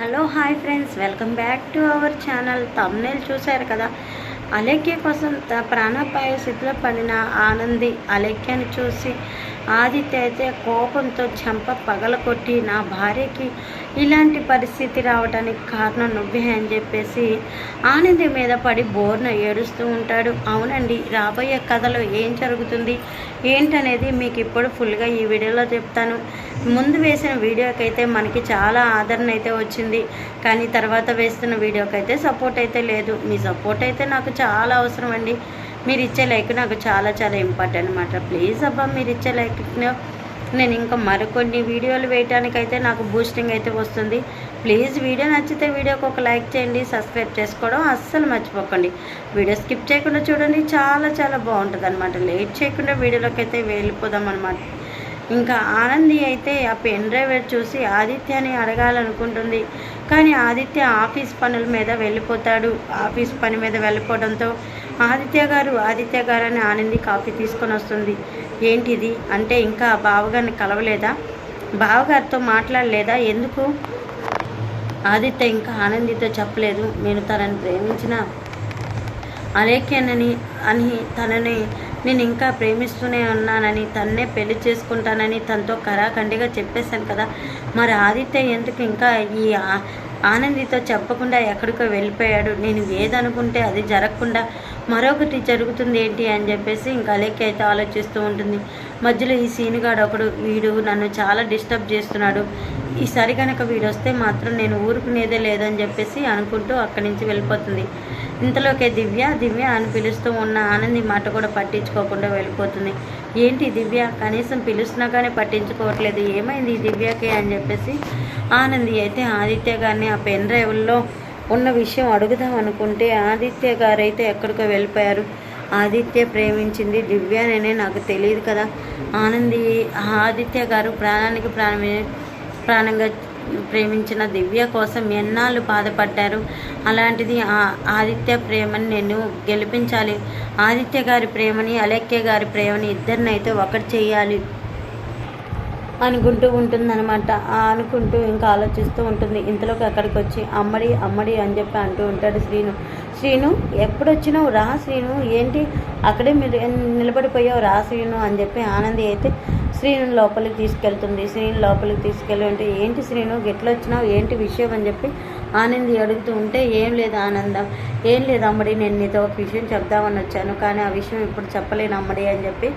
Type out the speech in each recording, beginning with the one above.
Hello hi friends. Welcome back to our channel. Thumbnail చూశారు కదా? అలేఖ్య కోసం త ప్రాణాపాయ స్థితిలో పడిన ఆనంది అలేఖ్యని చూసి ఆదిత్య అయితే కోపంతో చెంప పగలకొట్టి నా భార్యకి ఇలాంటి పరిస్థితి రావడానికి కారణం నువ్వే అని చెప్పేసి ఆనంది మీద పడి బోర్న ఏడుస్తూ ఉంటాడు. అవునండి రాబోయే కథలో ఏం జరుగుతుంది ఏంటనేది మీకు ఇప్పుడు ఫుల్గా ఈ వీడియోలో చెప్తాను. ముందు వేసిన వీడియోకి అయితే మనకి చాలా ఆదరణ అయితే వచ్చింది. కానీ తర్వాత వేస్తున్న వీడియోకి అయితే సపోర్ట్ అయితే లేదు. మీ సపోర్ట్ అయితే నాకు చాలా అవసరం అండి మీరు ఇచ్చే లైక్ నాకు చాలా చాలా ఇంపార్టెంట్ అనమాట ప్లీజ్ అబ్బా మీరు ఇచ్చే లైక్ నేను ఇంకా మరికొన్ని వీడియోలు వేయటానికైతే నాకు బూస్టింగ్ అయితే వస్తుంది. ప్లీజ్ వీడియో నచ్చితే వీడియోకి ఒక లైక్ చేయండి సబ్స్క్రైబ్ చేసుకోవడం అస్సలు మర్చిపోకండి. వీడియో స్కిప్ చేయకుండా చూడండి చాలా చాలా బాగుంటుంది అనమాట లేట్ చేయకుండా వీడియోలోకి అయితే వెళ్ళిపోదాం అనమాట ఇంకా ఆనంది అయితే ఆ పెన్ డ్రైవర్ చూసి ఆదిత్యాన్ని అడగాలనుకుంటుంది. కానీ ఆదిత్య ఆఫీస్ పనుల మీద వెళ్ళిపోతాడు. ఆఫీస్ పని మీద వెళ్ళిపోవడంతో ఆదిత్య గారు ఆదిత్య గారు అని ఆనంది కాఫీ తీసుకొని వస్తుంది. ఏంటిది? అంటే ఇంకా బావగారిని కలవలేదా? బావగారితో మాట్లాడలేదా? ఎందుకు? ఆదిత్య ఇంకా ఆనందితో చెప్పలేదు. నేను తనని ప్రేమించిన అలేఖ్యనని అని తనని నేను ఇంకా ప్రేమిస్తూనే ఉన్నానని తన్నే పెళ్ళి చేసుకుంటానని తనతో కరాఖండిగా చెప్పేశాను కదా. మరి ఆదిత్య ఎందుకు ఇంకా ఈ ఆనందితో చెప్పకుండా ఎక్కడికో వెళ్ళిపోయాడు. నేను ఏదనుకుంటే అది జరగకుండా మరొకటి జరుగుతుంది ఏంటి అని చెప్పేసి ఇంకా అలేఖ్య అయితే ఆలోచిస్తూ ఉంటుంది. మధ్యలో ఈ సీనుగాడు ఒకడు వీడు నన్ను చాలా డిస్టర్బ్ చేస్తున్నాడు. ఈసారి కనుక వీడు వస్తే మాత్రం నేను ఊరుకునేదే లేదని చెప్పేసి అనుకుంటూ అక్కడి నుంచి వెళ్ళిపోతుంది. ఇంతలోకే దివ్య దివ్య అని పిలుస్తూ ఉన్న ఆనంది మాట కూడా పట్టించుకోకుండా వెళ్ళిపోతుంది. ఏంటి దివ్య? కనీసం పిలుస్తున్నా కానీ పట్టించుకోవట్లేదు. ఏమైంది దివ్యకే దివ్యకి అని చెప్పేసి ఆనంది అయితే ఆదిత్య గారిని ఆ పెన్ డ్రైవ్లో ఉన్న విషయం అడుగుదాం అనుకుంటే ఆదిత్య గారు అయితే ఎక్కడికో వెళ్ళిపోయారు. ఆదిత్య ప్రేమించింది దివ్యననే నాకు తెలియదు కదా. ఆనంది ఆదిత్య గారు ప్రాణానికి ప్రాణమే ప్రాణంగా ప్రేమించిన దివ్య కోసం ఎన్నాళ్ళు బాధపడ్డారు? అలాంటిది ఆ ఆదిత్య ప్రేమని నేను గెలిపించాలి. ఆదిత్య గారి ప్రేమని అలెక్య గారి ప్రేమని ఇద్దరిని అయితే ఒకటి చేయాలి అనుకుంటూ ఉంటుందన్నమాట. అనుకుంటూ ఇంకా ఆలోచిస్తూ ఉంటుంది. ఇంతలోకి అక్కడికి వచ్చి అమ్మడి అమ్మడి అని చెప్పి అంటూ ఉంటాడు శ్రీను. శ్రీను ఎప్పుడు వచ్చినావు రా శ్రీను. ఏంటి? అక్కడే మీరు నిలబడిపోయావు. రా శ్రీను అని చెప్పి ఆనంది అయితే శ్రీను లోపలికి తీసుకెళ్తుంది. శ్రీను లోపలికి తీసుకెళ్ళి ఉంటే ఏంటి శ్రీను ఎట్లా వచ్చినావు? ఏంటి విషయం? అని చెప్పి ఆనంది అడుగుతూ ఉంటే ఏం లేదు ఆనందం ఏం లేదు అమ్మడి నేను నీతో ఒక విషయం చెప్దామని వచ్చాను కానీ ఆ విషయం ఇప్పుడు చెప్పలేను అమ్మడి అని చెప్పి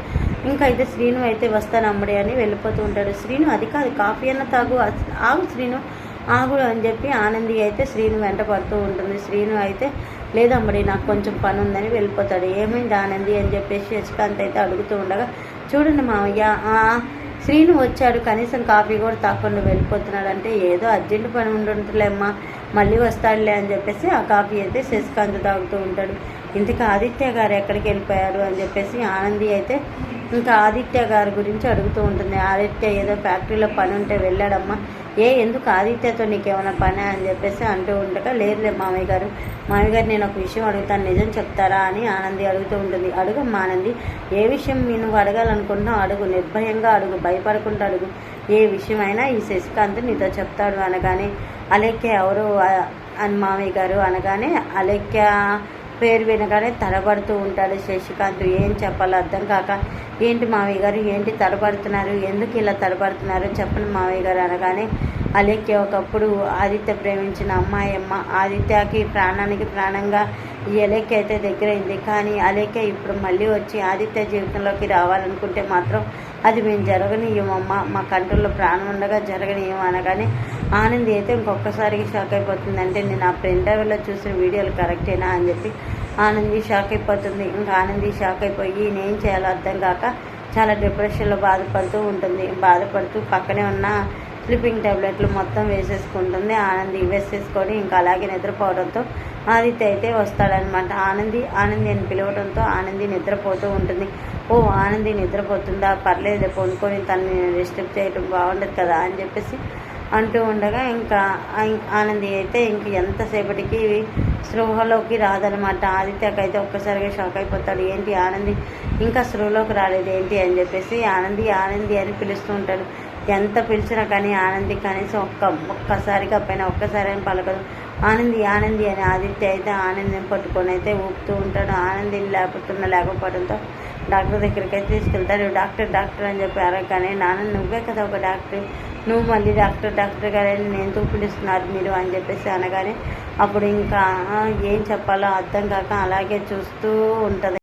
ఇంకా అయితే శ్రీను అయితే వస్తాను అమ్మడి అని వెళ్ళిపోతూ ఉంటాడు. శ్రీను అది కాదు కాఫీ అన్న తాగు ఆగు శ్రీను ఆగు అని చెప్పి ఆనంది అయితే శ్రీను వెంట పడుతూ ఉంటుంది. శ్రీను అయితే లేదమ్మడి నాకు కొంచెం పని ఉందని వెళ్ళిపోతాడు. ఏమైంది ఆనంది? అని చెప్పేసి యశ్కాంత్ అయితే అడుగుతూ ఉండగా చూడండి మామయ్య ఆ శ్రీను వచ్చాడు కనీసం కాఫీ కూడా తాకుండా వెళ్ళిపోతున్నాడు అంటే ఏదో అర్జెంట్ పని ఉండుంటులేమ్మా మళ్ళీ వస్తాడులే అని చెప్పేసి ఆ కాఫీ అయితే శశికాంత్ తాగుతూ ఉంటాడు. ఇంతకు ఆదిత్య గారు ఎక్కడికి వెళ్ళిపోయారు అని చెప్పేసి ఆనంది అయితే ఇంకా ఆదిత్య గారి గురించి అడుగుతూ ఉంటుంది. ఆదిత్య ఏదో ఫ్యాక్టరీలో పని ఉంటే వెళ్ళాడమ్మా ఏ ఎందుకు ఆదిత్యతో నీకేమైనా పని అని చెప్పేసి అంటూ ఉండగా లేదులే మామయ్య గారు మామయ్య గారు నేను ఒక విషయం అడుగుతాను నిజం చెప్తారా అని ఆనంది అడుగుతూ ఉంటుంది. అడుగమ్మా ఆనంది ఏ విషయం నువ్వు అడగాలనుకుంటున్నావు అడుగు నిర్భయంగా అడుగు భయపడకుండా అడుగు. ఏ విషయమైనా ఈ శశికాంత్ నీతో చెప్తాడు అనగానే అలేఖ్య ఎవరు? అని మామయ్య గారు అనగానే అలేఖ్య పేరు వినగానే తడబడుతూ ఉంటాడు శశికాంత్. ఏం చెప్పాలో అర్థం కాక ఏంటి మావయ్య గారు ఏంటి తడబడుతున్నారు? ఎందుకు ఇలా తడబడుతున్నారు? చెప్పండి మావయ్య గారు అనగానే అలేఖ్య ఒకప్పుడు ఆదిత్య ప్రేమించిన అమ్మాయి అమ్మ ఆదిత్యకి ప్రాణానికి ప్రాణంగా ఈ అలేఖ్య అయితే దగ్గరైంది. కానీ అలేఖ్య ఇప్పుడు మళ్ళీ వచ్చి ఆదిత్య జీవితంలోకి రావాలనుకుంటే మాత్రం అది మేము జరగనీయమమ్మ. మా కంట్రోల్లో ప్రాణం ఉండగా జరగనీయం అనగానే ఆనంది అయితే ఇంకొకసారికి షాక్ అయిపోతుంది. అంటే నేను ఆ ప్రింటర్లో చూసిన వీడియోలు కరెక్టేనా అని చెప్పి ఆనంది షాక్ అయిపోతుంది. ఇంకా ఆనంది షాక్ అయిపోయి నేను చేయాలో అర్థం కాక చాలా డిప్రెషన్లో బాధపడుతూ ఉంటుంది. బాధపడుతూ పక్కనే ఉన్న స్లీపింగ్ టాబ్లెట్లు మొత్తం వేసేసుకుంటుంది. ఆనంది వేసేసుకొని ఇంకా అలాగే నిద్రపోవడంతో ఆదిత్య అయితే వస్తాడనమాట ఆనంది ఆనంది అని పిలవడంతో ఆనంది నిద్రపోతూ ఉంటుంది. ఓ ఆనంది నిద్రపోతుందా? పర్లేదు కొనుక్కొని తనని డిస్టర్బ్ చేయడం బాగుండదు కదా అని చెప్పేసి అంటూ ఉండగా ఇంకా ఆనంది అయితే ఇంక ఎంతసేపటికి స్పృహలోకి రాదనమాట ఆదిత్యకి అయితే ఒక్కసారిగా షాక్ అయిపోతాడు. ఏంటి ఆనంది? ఇంకా స్పృహలోకి రాలేదు ఏంటి అని చెప్పేసి ఆనంది ఆనంది అని పిలుస్తూ ఉంటాడు. ఎంత పిలిచినా కానీ ఆనంది కనీసం ఒక్క ఒక్కసారిగా పైన ఒక్కసారి అని పలకదు. ఆనంది ఆనంది అని ఆదిత్య అయితే ఆనందిని పట్టుకొని అయితే ఊపుతూ ఉంటాడు. ఆనందిని లేకపోతున్న లేకపోవడంతో డాక్టర్ దగ్గరికి అయితే తీసుకెళ్తాడు. డాక్టర్ డాక్టర్ అని చెప్పి కానీ నాన్న నువ్వే కదా ఒక డాక్టర్. నువ్వు మళ్ళీ డాక్టర్ డాక్టర్ గారని నేను పిలుస్తున్నారు మీరు అని చెప్పేసి అనగానే అప్పుడు ఇంకా ఏం చెప్పాలో అర్థం కాక అలాగే చూస్తూ ఉంటుంది.